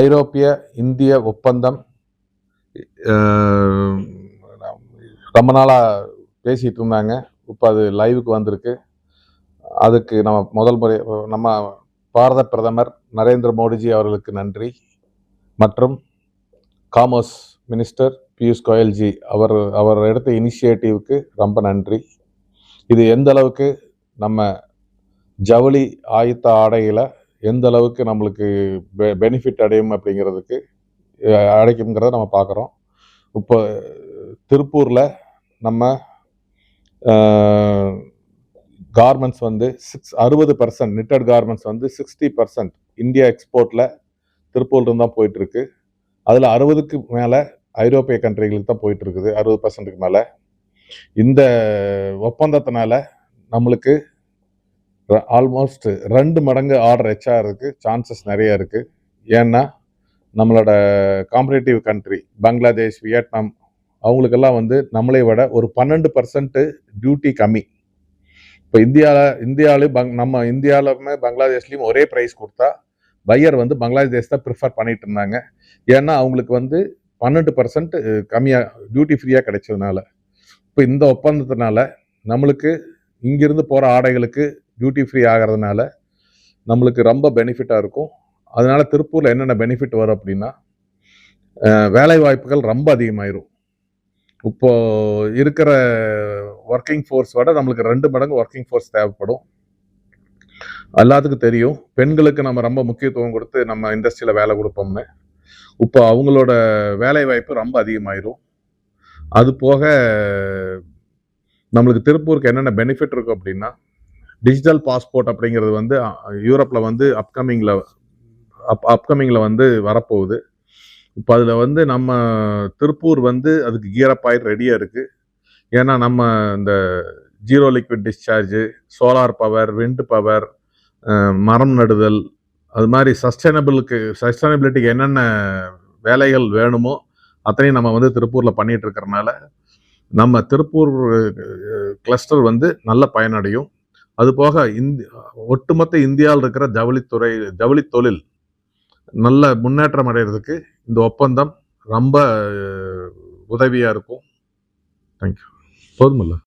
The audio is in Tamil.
ஐரோப்பிய இந்திய ஒப்பந்தம் ரொம்ப நாளாக பேசிகிட்டு இருந்தாங்க. இப்போ அது லைவுக்கு வந்திருக்கு. அதுக்கு நம்ம முதல் முறை நம்ம பாரத பிரதமர் நரேந்திர மோடிஜி அவர்களுக்கு நன்றி. மற்றும் காமர்ஸ் மினிஸ்டர் பியூஷ் கோயல்ஜி அவர் அவர் எடுத்த இனிஷியேட்டிவ்க்கு ரொம்ப நன்றி. இது எந்த அளவுக்கு நம்ம ஜவுளி ஆயத்த ஆடையில் எந்த அளவுக்கு நம்மளுக்கு பெ பெனிஃபிட் அடையும் அப்படிங்கிறதுக்கு அடைக்குங்கிறத நம்ம பார்க்குறோம் இப்போ திருப்பூரில் நம்ம கார்மெண்ட்ஸ் வந்து சிக்ஸ் அறுபது பர்சன்ட் நிட்டட் கார்மெண்ட்ஸ் வந்து சிக்ஸ்டி பர்சன்ட் இந்தியா எக்ஸ்போர்ட்டில் திருப்பூர்லேருந்து தான் போயிட்டுருக்கு. அதில் அறுபதுக்கு மேலே ஐரோப்பிய கண்ட்ரிகளுக்கு தான் போயிட்டு இருக்குது அறுபது பர்சன்ட்டுக்கு மேலே. இந்த ஒப்பந்தத்தினால நம்மளுக்கு ஆல்மோஸ்ட் ரெண்டு மடங்கு ஆர்டர் ஹெச்ஆருக்கு சான்சஸ் நிறைய இருக்கு. ஏன்னா நம்மளோட காம்படேட்டிவ் கண்ட்ரி பங்களாதேஷ் வியட்நாம் அவங்களுக்கெல்லாம் வந்து நம்மளை விட ஒரு பன்னெண்டு பர்சன்ட் டியூட்டி கம்மி. இப்போ இந்தியாவில் இந்தியாவிலும் பங் நம்ம இந்தியாவிலுமே பங்களாதேஷ்லேயும் ஒரே ப்ரைஸ் கொடுத்தா பையர் வந்து பங்களாதேஷ் தான் ப்ரிஃபர் பண்ணிட்டு இருந்தாங்க. ஏன்னா அவங்களுக்கு வந்து பன்னெண்டு பர்சன்ட் கம்மியாக டியூட்டி ஃப்ரீயாக கிடைச்சதுனால. இப்போ இந்த ஒப்பந்தத்தினால நம்மளுக்கு இங்கிருந்து போகிற ஆடைகளுக்கு டியூட்டி ஃப்ரீ ஆகிறதுனால நம்மளுக்கு ரொம்ப பெனிஃபிட்டாக இருக்கும். அதனால் திருப்பூரில் என்னென்ன பெனிஃபிட் வரும் அப்படின்னா வேலை வாய்ப்புகள் ரொம்ப அதிகமாயிரும். இப்போ இருக்கிற ஒர்க்கிங் ஃபோர்ஸ் விட நம்மளுக்கு ரெண்டு மடங்கு ஒர்க்கிங் ஃபோர்ஸ் தேவைப்படும். எல்லாத்துக்கும் தெரியும். பெண்களுக்கு நம்ம ரொம்ப முக்கியத்துவம் கொடுத்து நம்ம இண்டஸ்ட்ரியில் வேலை கொடுப்போம்னு. இப்போ அவங்களோட வேலை வாய்ப்பு ரொம்ப அதிகமாயிரும். அது போக நம்மளுக்கு திருப்பூருக்கு என்னென்ன பெனிஃபிட் இருக்கும் அப்படின்னா டிஜிட்டல் பாஸ்போர்ட் அப்படிங்கிறது வந்து யூரோப்பில் வந்து அப்கமிங்கில் அப் அப்கமிங்கில் வந்து வரப்போகுது. இப்போ அதில் வந்து நம்ம திருப்பூர் வந்து அதுக்கு கியரப் ஆகி ரெடியாக இருக்குது ஏன்னா நம்ம இந்த zero liquid discharge solar power wind power மரம் நடுதல் அது மாதிரி சஸ்டைனபிளுக்கு சஸ்டைனபிலிட்டிக்கு என்னென்ன வேலைகள் வேணுமோ அத்தனையும் நம்ம வந்து திருப்பூரில் பண்ணிகிட்டு இருக்கிறனால நம்ம திருப்பூர் கிளஸ்டர் வந்து நல்ல பயனடையும். அது போக இந்தி ஒட்டுமொத்த இந்தியாவில் இருக்கிற ஜவுளித்துறை ஜவுளி தொழில் நல்ல முன்னேற்றம் அடைகிறதுக்கு இந்த ஒப்பந்தம் ரொம்ப உதவியாக இருக்கும். தேங்க்யூ போதுமில்ல.